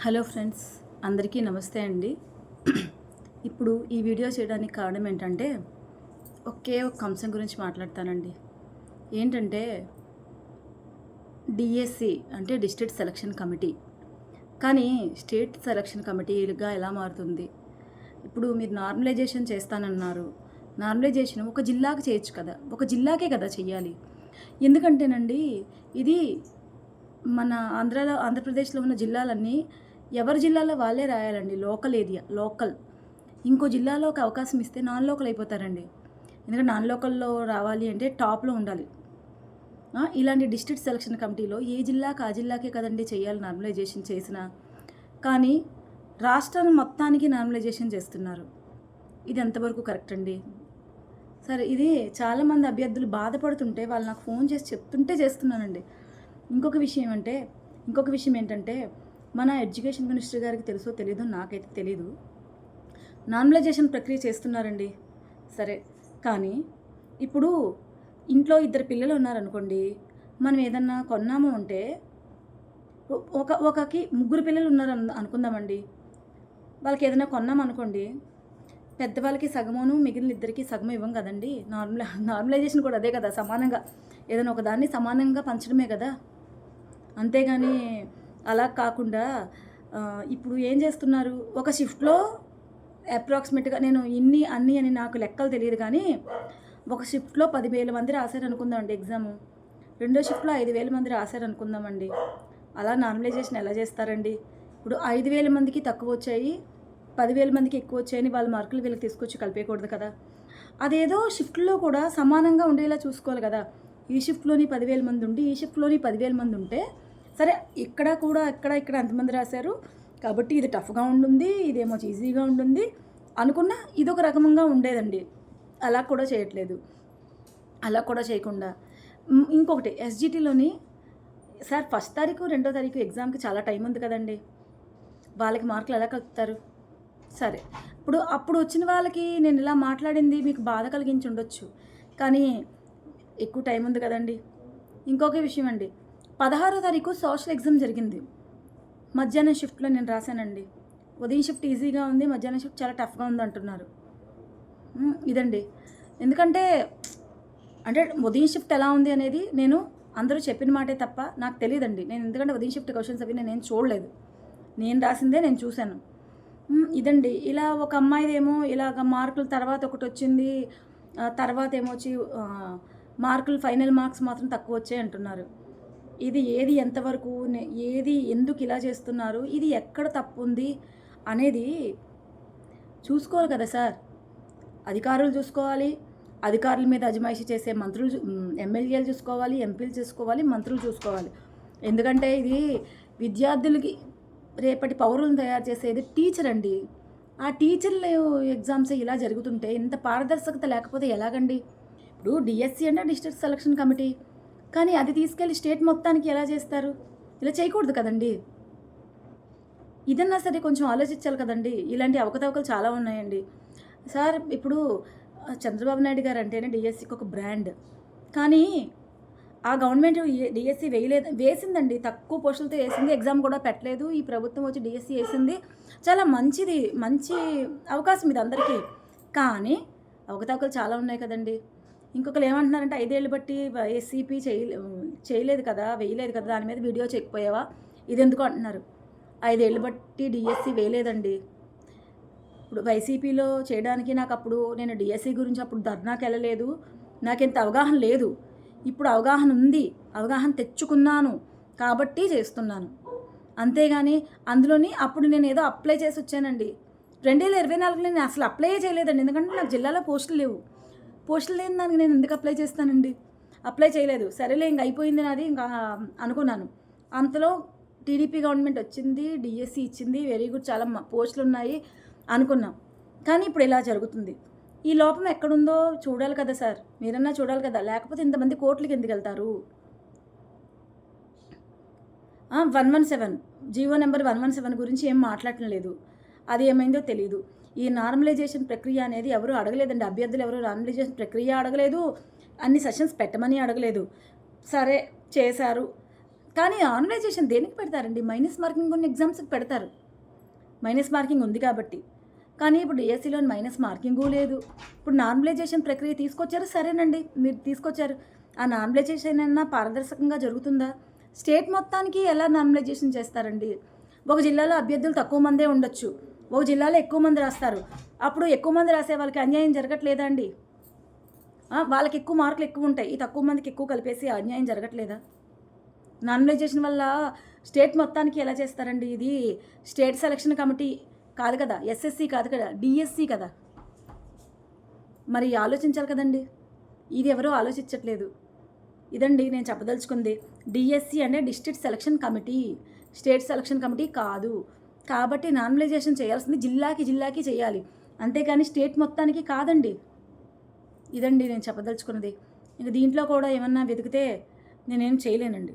Hello friends అందరికీ నమస్తే అండి. ఇప్పుడు ఈ వీడియో చేయడానికి కారణం ఏంటంటే ఒకే ఒక అంశం గురించి మాట్లాడతానండి. ఏంటంటే డిఎస్సి అంటే డిస్ట్రిక్ట్ సెలక్షన్ కమిటీ. కానీ స్టేట్ సెలక్షన్ కమిటీగా ఎలా మారుతుంది? ఇప్పుడు మీరు నార్మలైజేషన్ చేస్తానన్నారు. నార్మలైజేషన్ ఒక జిల్లాకు చేయొచ్చు కదా? ఒక జిల్లాకే కదా చెయ్యాలి. ఎందుకంటేనండి ఇది మన ఆంధ్రాలో ఆంధ్రప్రదేశ్లో ఉన్న జిల్లాలన్నీ ఎవరి జిల్లాలో వాళ్ళే రాయాలండి? Local area local. ఇంకో జిల్లాలో ఒక అవకాశం ఇస్తే నాన్ లోకల్ అయిపోతారండి. ఎందుకంటే నాన్ లోకల్లో రావాలి అంటే టాప్లో ఉండాలి. ఇలాంటి డిస్ట్రిక్ట్ సెలక్షన్ కమిటీలో ఏ జిల్లాకి ఆ జిల్లాకే కదండి చేయాలి నార్మలైజేషన్ చేసిన. కానీ రాష్ట్రం మొత్తానికి నార్మలైజేషన్ చేస్తున్నారు. ఇది ఎంతవరకు కరెక్ట్ అండి? సరే ఇది చాలామంది అభ్యర్థులు బాధపడుతుంటే వాళ్ళు నాకు ఫోన్ చేసి చెప్తుంటే చేస్తున్నానండి. ఇంకొక విషయం అంటే ఇంకొక విషయం ఏంటంటే మన ఎడ్యుకేషన్ మినిస్టర్ గారికి తెలుసో తెలీదో నాకైతే తెలీదు. నార్మలైజేషన్ ప్రక్రియ చేస్తున్నారండి. సరే కానీ ఇప్పుడు ఇంట్లో ఇద్దరు పిల్లలు ఉన్నారనుకోండి మనం ఏదన్నా కొన్నాము అంటే ఒక ఒకకి ముగ్గురు పిల్లలు ఉన్నారు అనుకుందామండి. వాళ్ళకి ఏదైనా కొన్నాం అనుకోండి పెద్దవాళ్ళకి సగమును మిగిలిన ఇద్దరికి సగం ఇవ్వం కదండి. నార్మల్ నార్మలైజేషన్ కూడా అదే కదా సమానంగా. ఏదైనా ఒకదాన్ని సమానంగా పంచడమే కదా. అంతేగాని అలా కాకుండా ఇప్పుడు ఏం చేస్తున్నారు? ఒక షిఫ్ట్లో అప్రాక్సిమేట్గా నేను ఇన్ని అన్ని అని నాకు లెక్కలు తెలియదు కానీ ఒక షిఫ్ట్లో పదివేల మంది రాశారు అనుకుందామండి ఎగ్జాము. రెండో షిఫ్ట్లో ఐదు వేల మంది రాశారు అనుకుందామండి అలా నార్మలైజేషన్ ఎలా చేస్తారండి? ఇప్పుడు ఐదు వేల మందికి తక్కువ వచ్చాయి పదివేల మందికి ఎక్కువ వచ్చాయని వాళ్ళ మార్కులు వీళ్ళకి తీసుకొచ్చి కలిపేయకూడదు కదా. అదేదో షిఫ్ట్లో కూడా సమానంగా ఉండేలా చూసుకోవాలి కదా. ఈ షిఫ్ట్లోని పదివేల మంది ఉండి ఈ షిఫ్ట్లోని పదివేల మంది ఉంటే సరే ఇక్కడ కూడా ఇక్కడ ఇక్కడ ఎంతమంది రాశారు? కాబట్టి ఇది టఫ్గా ఉంటుంది ఇదేమో ఈజీగా ఉంటుంది అనుకున్న ఒక రకంగా ఉండేదండి. అలా కూడా చేయట్లేదు. అలా కూడా చేయకుండా. ఇంకొకటి ఎస్జిటిలోని సార్ ఫస్ట్ తారీఖు రెండో తారీఖు ఎగ్జామ్కి చాలా టైం ఉంది కదండి. వాళ్ళకి మార్కులు ఎలా కలుపుతారు? సరే ఇప్పుడు అప్పుడు వచ్చిన వాళ్ళకి నేను ఇలా మాట్లాడింది మీకు బాధ కలిగించి ఉండొచ్చు. కానీ ఎక్కువ టైం ఉంది కదండి. ఇంకొక విషయం అండి పదహారో తారీఖు సోషల్ ఎగ్జామ్ జరిగింది. మధ్యాహ్నం షిఫ్ట్లో నేను రాశానండి. ఉదయం షిఫ్ట్ ఈజీగా ఉంది మధ్యాహ్నం షిఫ్ట్ చాలా టఫ్గా ఉంది అంటున్నారు. ఇదండి. ఎందుకంటే అంటే ఉదయం షిఫ్ట్ ఎలా ఉంది అనేది నేను అందరూ చెప్పిన మాటే తప్ప నాకు తెలియదండి. నేను ఎందుకంటే ఉదయం షిఫ్ట్ క్వశ్చన్స్ అవి నేను ఏం చూడలేదు. నేను రాసిందే నేను చూశాను. ఇదండి. ఇలా ఒక అమ్మాయిదేమో ఇలాగ మార్కులు తర్వాత ఒకటి వచ్చింది తర్వాత ఏమో వచ్చి మార్కులు ఫైనల్ మార్క్స్ మాత్రం తక్కువ వచ్చాయి అంటున్నారు. ఇది ఏది ఎంతవరకు ఏది ఎందుకు ఇలా చేస్తున్నారు ఇది ఎక్కడ తప్పు ఉంది అనేది చూసుకోవాలి కదా సార్. అధికారులు చూసుకోవాలి అధికారుల మీద అజమాయిషి చేసే మంత్రులు చూ- ఎమ్మెల్యేలు చూసుకోవాలి ఎంపీలు చూసుకోవాలి మంత్రులు చూసుకోవాలి. ఎందుకంటే ఇది విద్యార్థులకి రేపటి పౌరులను తయారు చేసేది టీచర్ అండి. ఆ టీచర్లు ఎగ్జామ్స్ ఇలా జరుగుతుంటే ఇంత పారదర్శకత లేకపోతే ఎలాగండి? ఇప్పుడు డిఎస్సి అంటే డిస్ట్రిక్ట్ సెలక్షన్ కమిటీ. కానీ అది తీసుకెళ్ళి స్టేట్ మొత్తానికి ఎలా చేస్తారు? ఇలా చేయకూడదు కదండి. ఇదన్నా సరే కొంచెం ఆలోచించాలి కదండి. ఇలాంటి అవకతవకలు చాలా ఉన్నాయండి. సార్ ఇప్పుడు చంద్రబాబు నాయుడు గారు అంటేనే డిఎస్సికి ఒక బ్రాండ్. కానీ ఆ గవర్నమెంట్ డిఎస్సి వేయలేదు వేసిందండి. తక్కువ పోస్టులతో వేసింది ఎగ్జామ్ కూడా పెట్టలేదు. ఈ ప్రభుత్వం వచ్చి డిఎస్సి వేసింది. చాలా మంచిది మంచి అవకాశం ఇది అందరికీ. కానీ అవకతవకలు చాలా ఉన్నాయి కదండి. ఇంకొకరు ఏమంటున్నారంటే ఐదేళ్ళు బట్టి ఎస్సీపీ చేయలే చేయలేదు కదా వేయలేదు కదా దాని మీద వీడియో చెక్కిపోయావా ఇది ఎందుకు అంటున్నారు? ఐదేళ్ళు బట్టి డిఎస్సి వేయలేదండి. ఇప్పుడు వైసీపీలో చేయడానికి నాకు అప్పుడు నేను డిఎస్సి గురించి అప్పుడు ధర్నాకి వెళ్ళలేదు. నాకు ఇంత అవగాహన లేదు. ఇప్పుడు అవగాహన ఉంది. అవగాహన తెచ్చుకున్నాను. కాబట్టి చేస్తున్నాను. అంతేగాని అందులోని అప్పుడు నేను ఏదో అప్లై చేసి వచ్చానండి. రెండు వేల ఇరవై నాలుగులో నేను అసలు అప్లై చేయలేదండి. ఎందుకంటే నాకు జిల్లాలో పోస్టులు లేవు. పోస్టులు లేని దానికి నేను ఎందుకు అప్లై చేస్తానండి? అప్లై చేయలేదు. సరేలే ఇంక అయిపోయింది నాది. ఇంకా అనుకున్నాను. అంతలో టీడీపీ గవర్నమెంట్ వచ్చింది డిఎస్సి ఇచ్చింది వెరీ గుడ్ చాలా పోస్టులు ఉన్నాయి అనుకున్నాం. కానీ ఇప్పుడు ఇలా జరుగుతుంది. ఈ లోపం ఎక్కడుందో చూడాలి కదా సార్. మీరన్నా చూడాలి కదా. లేకపోతే ఇంతమంది కోర్టులకి ఎందుకు వెళ్తారు? One one seven. GO number one one seven గురించి ఏం మాట్లాడటం లేదు. అది ఏమైందో తెలియదు ఈ నార్మలైజేషన్ ప్రక్రియ అనేది ఎవరు అడగలేదండి. అభ్యర్థులు ఎవరు నార్మలైజేషన్ ప్రక్రియ అడగలేదు. అన్ని సెషన్స్ పెట్టమని అడగలేదు. సరే చేశారు. కానీ ఆర్గనైజేషన్ దేనికి పెడతారండి? మైనస్ మార్కింగ్ కొన్ని ఎగ్జామ్స్కి పెడతారు. మైనస్ మార్కింగ్ ఉంది కాబట్టి. కానీ ఇప్పుడు డిఎస్సిలో మైనస్ మార్కింగు లేదు. ఇప్పుడు నార్మలైజేషన్ ప్రక్రియ తీసుకొచ్చారు సరేనండి. మీరు తీసుకొచ్చారు. ఆ నార్మలైజేషన్ అయినా పారదర్శకంగా జరుగుతుందా? స్టేట్ మొత్తానికి ఎలా నార్మలైజేషన్ చేస్తారండి? ఒక జిల్లాలో అభ్యర్థులు తక్కువ మందే ఉండొచ్చు. ఒక జిల్లాలో ఎక్కువ మంది రాస్తారు. అప్పుడు ఎక్కువ మంది రాసే వాళ్ళకి అన్యాయం జరగట్లేదా అండి వాళ్ళకి ఎక్కువ మార్కులు ఎక్కువ ఉంటాయి. ఈ తక్కువ మందికి ఎక్కువ కలిపేసి అన్యాయం జరగట్లేదా? నార్మలైజేషన్ వల్ల స్టేట్ మొత్తానికి ఎలా చేస్తారండి ఇది? స్టేట్ సెలక్షన్ కమిటీ కాదు కదా ఎస్ఎస్సి కాదు కదా డిఎస్సి కదా. మరి ఆలోచించాలి కదండి. ఇది ఎవరో ఆలోచించట్లేదు. ఇదండి నేను చెప్పదలుచుకుంది. డిఎస్సి అంటే district selection committee. State selection committee కాదు. కాబట్టి నార్మలైజేషన్ చేయాల్సింది జిల్లాకి జిల్లాకి చేయాలి. అంతేకాని స్టేట్ మొత్తానికి కాదండి. ఇదండి నేను చెప్పదలుచుకున్నది. ఇంక దీంట్లో కూడా ఏమన్నా వెతికితే నేనేం చేయలేనండి.